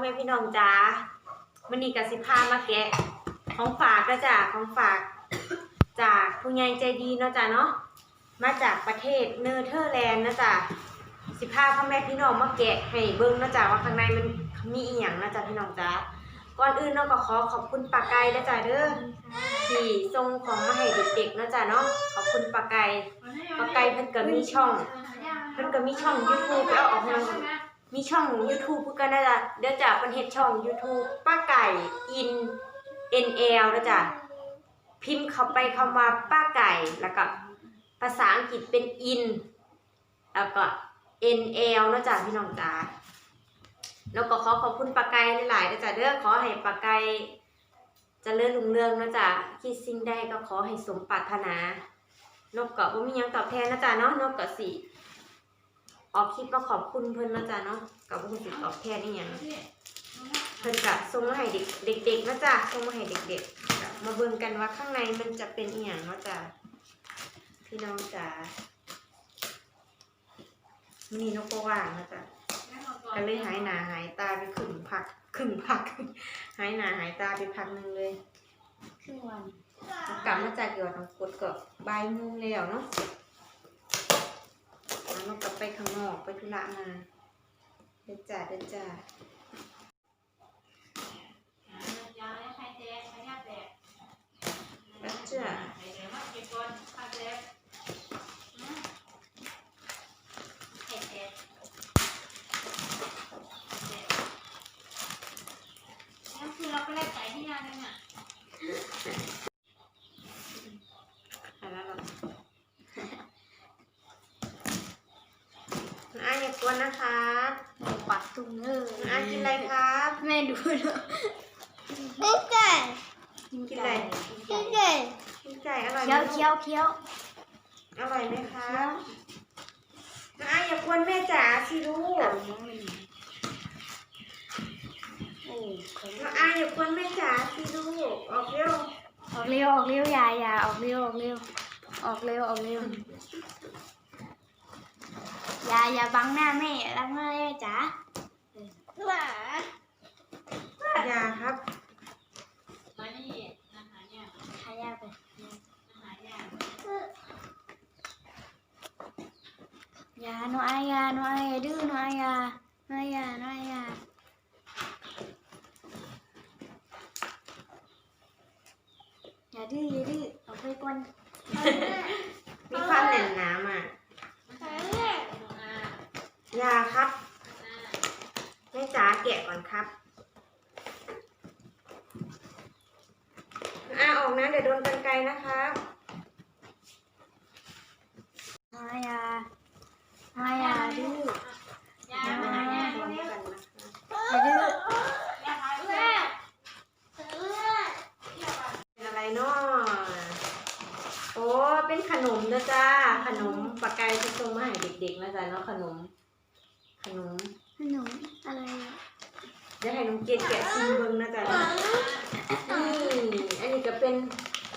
แม่พี่น้องจ้ามันนี่กับสิพามาแกะ ของฝากก็จ้าของฝาก จากผู้ใหญ่ใจดีเนาะจ้าเนาะมาจากประเทศเนเธอร์แลนด์นะจ้าสิพาพ่อแม่พี่น้องมาแกะให้เบิ่งนะจ้าว่าข้างในมันมีอีหยังนะจ้าพี่น้องจ้าก่อนอื่นเนาะก็ขอขอบคุณปากไก่นะจ้าเด้อที่ส่งของมาให้เด็กๆนะจ้าเนาะขอบคุณปากไก่ปากไก่เพิ่นก็มีช่องเพิ่นก็มีช่อง YouTube แล้วออกมา มีช่อง YouTube พิ่นก็น่าจะเดี๋ยวจะเพิ่นเฮ็ดช่อง YouTube ป้าไก่ in NL นะจ๊ะพิมพ์เข้าไปคำว่าป้าไก่แล้วก็ภาษาอังกฤษเป็น in แล้วก็ NL นะจ๊ะพี่น้องจ๋าแล้วก็ขอขอบคุณป้าไก่หลายๆนะจ๊ะเด้อขอให้ป้าไก่จะเจริญรุ่งเรื่องนะจ๊ะคิดสิ่งใดก็ขอให้สมปรารถนานกก็บ่มียังตอบแทนนะจ๊ะเนาะนกก็สิ ออกคลิปมาขอบคุณเพิ่นนะจ๊ะเนาะกับบ่ฮู้สิตอบแทนอีหยังเพิ่นก็ส่งมาให้เด็กเด็กๆนะจ๊ะส่งมาให้เด็กๆก็มาเบิ่งกันว่าข้างในมันจะเป็นอีหยังเนาะจ๊ะพี่น้องจ๋ามื้อนี้นกก็ว่างนะจ๊ะก็เลยหายหน้าหายตาไปครึ่งพักครึ่งพักหายหน้าหายตาไปพักหนึงเลยครึ่งวันกลับมาจากเกี่ยวกับทางกดก็บ่ายโมงแล้วเนาะ แล้วเรากลับไปข้างนอกไปธุระมาเดินจ่าเดินจ่าแล้วจ้าคือเราก็เล่นไปที่งานนึงอะ ไปแล้วเรา น้าอาอย่ากวนนะครับปัดตุ้งเลยน้าอากินอะไรครับแม่ดูเนาะกินไก่กินอะไรกินไก่กินไก่อร่อยไหมเคี้ยวเคี้ยวเคี้ยวอร่อยไหมครับน้าอาอย่ากวนแม่จ๋าสิลูกโอ้น้าอาอย่ากวนแม่จ๋าสิลูกออกเร็วออกเร็วออกเร็วยายาออกเร็วออกเร็วออกเร็วออกเร็ว ยายาบังหน้าแม่บังหน้าแม่จ๋าหมาอย่าครับหายาไปยาโนอายาโนอายาดื้อโนอายาโนอายาโนอายาอย่าดื้ออย่าดื้อเอาไปก่อนมีความแน่นหนามาอ ย่าครับแม่จ๋าแกะก่อนครับอาออกนะเดี๋ยวโดนกันไกลนะครับโนอายาโนอายาดื้ออย่ามาโดนกันนะคะอย่าดื้อเป็นอะไรเนาะโอ้เป็นขนมนะจ้าขนมปากไก่ที่ส่งมาให้เด็กๆนะจ๊ะเนาะขนม ขนมขนมอะไรอะเดี๋ยวให้น้องเกดแกะซิมเบิ้งนะจ๊ะเนาะนี่อันนี้ก็เป็น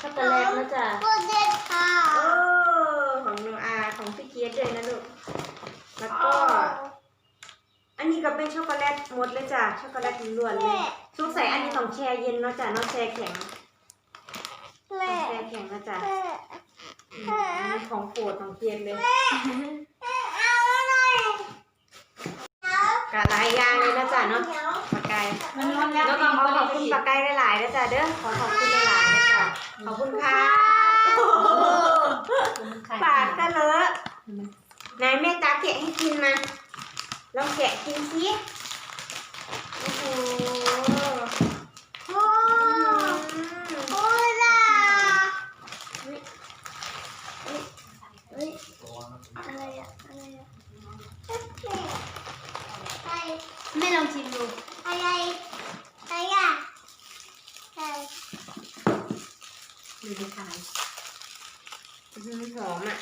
ช็อกโกแลตนะจ๊ะโปเด็ดค่ะโอ้ของโนอาของพี่เกียรติด้วยนะลูกแล้วก็ อันนี้ก็เป็นช็อกโกแลตหมดเลยจ้ะช็อกโกแลตล้วนๆเลยสงสัยอันนี้ต้องแช่เย็นเนาะจ้ะเนาะแช่แข็งต้แม่องแช่แข็งนะจ๊ะแม่อืมอันนี้ของโปรดของเกียรติเลย เอาหน่อย กะหลายอย่าง เลยนะจ๊ะเนาะเดี๋ยวปากไก่มันร้อนแล้วแล้วก็ขอขอบคุณปากไก่หลายๆนะจ๊ะเด้อขอขอบคุณหลายๆนะจ๊ะขอบคุณค่ะปากก็เลอะไหนแม่ตาแกะให้กินมาลองแกะกินสิโอ้โห โอ้โอ้ล่ะ เฮ้ยอะไรอะอะไรอะ ไป แม่ลองชิมดู อะไรอะไรอะไปดูดิค่ะอื้อหือหอมอะ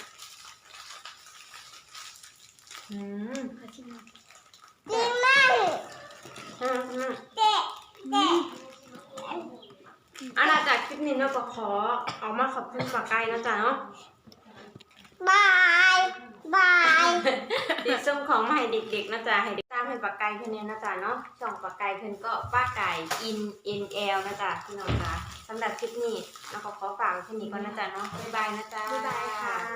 อืมขอชิมหน่อยจริงมั้งอืมอืมเตะเตะเอาล่ะจากคลิปนี้เราก็ขอเอามาขอบคุณปากไก่นะจ๊ะเนาะบายบายดีส่งของมาให้เด็กๆนะจ๊ะให้เด็กตาามเป็นปากไก่เพิ่นเนี่ยนะจ๊ะเนาะช่องปากไก่เพื่อนก็ป้าไก่ in n l นะจ๊ะพี่น้องจ๊ะสำหรับคลิปนี้เราขอขอฝากเพื่อนนี้ก่อนนะจ๊ะเนาะบ๊ายบายนะจ๊ะบ๊ายบายค่ะ